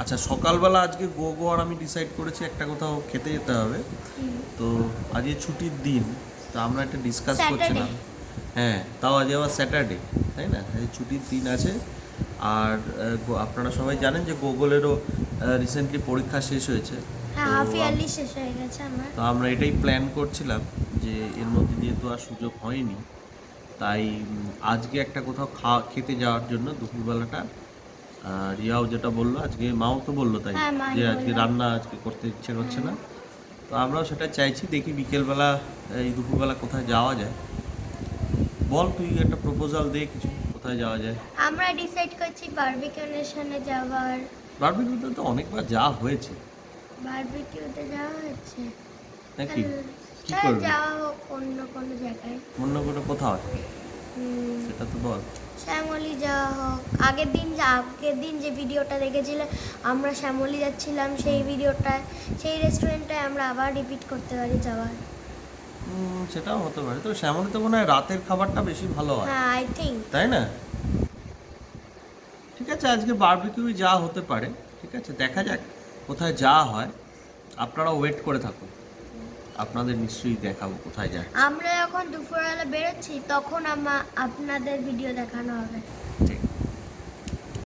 আচ্ছা সকালবেলা আজকে গো গো আর আমি ডিসাইড করেছি একটা কোথাও খেতে যেতে হবে। তো আজকে ছুটির দিন তো আমরা একটা ডিসকাস করছিলাম। হ্যাঁ তাও আজ আবার স্যাটারডে তাই না? আজ ছুটির দিন আছে। আর আপনারা সবাই জানেন যে গুগলেরও রিসেন্টলি পরীক্ষা শেষ হয়েছে। হ্যাঁ তো শেষ গেছে তো আমরা এটাই প্ল্যান করছিলাম যে এর মধ্যে দিয়ে তো আর সুযোগ হয়নি। তাই আজকে একটা কোথাও খাওয়া খেতে যাওয়ার জন্য দুপুরবেলাটা রিয়াও যেটা বলল আজকে মাও তো বলল তাই হ্যাঁ, যে আজকে রান্না আজকে করতে ইচ্ছে করছে না। তো আমরাও সেটা চাইছি দেখি বিকেলবেলা এই দুপুরবেলা কোথায় যাওয়া যায়। বল তুই একটা প্রপোজাল দে কিছু কোথায় যাওয়া যায়। আমরা ডিসাইড করছি বারবিকিউ নেশনে যাওয়ার। বারবিকিউতে তো অনেকবার যাওয়া হয়েছে। বারবিকিউতে যাওয়া হচ্ছে। নাকি? কি করবি? যাওয়া অন্য কোনো জায়গায়। অন্য কোনো কোথাও সেটা তো বল। শ্যামলি যাওয়া হোক আগের দিন যা আগের দিন যে ভিডিওটা দেখেছিলে আমরা শ্যামলি যাচ্ছিলাম সেই ভিডিওটা সেই রেস্টুরেন্টটায় আমরা আবার রিপিট করতে পারি যাওয়ার। সেটাও হতে পারে। তো শ্যামলি তো মনে হয় রাতের খাবারটা বেশি ভালো হয়। হ্যাঁ আই থিঙ্ক তাই না? ঠিক আছে আজকে বারবিকিউ যা হতে পারে ঠিক আছে? দেখা যাক কোথায় যা হয়। আপনারা ওয়েট করে থাকুন। আপনাদের নিশ্চয়ই দেখাবো কোথায় যায় আমরা যখন দুপুরবেলা বেরোচ্ছি তখন আমরা আপনাদের ভিডিও দেখানো হবে। ঠিক।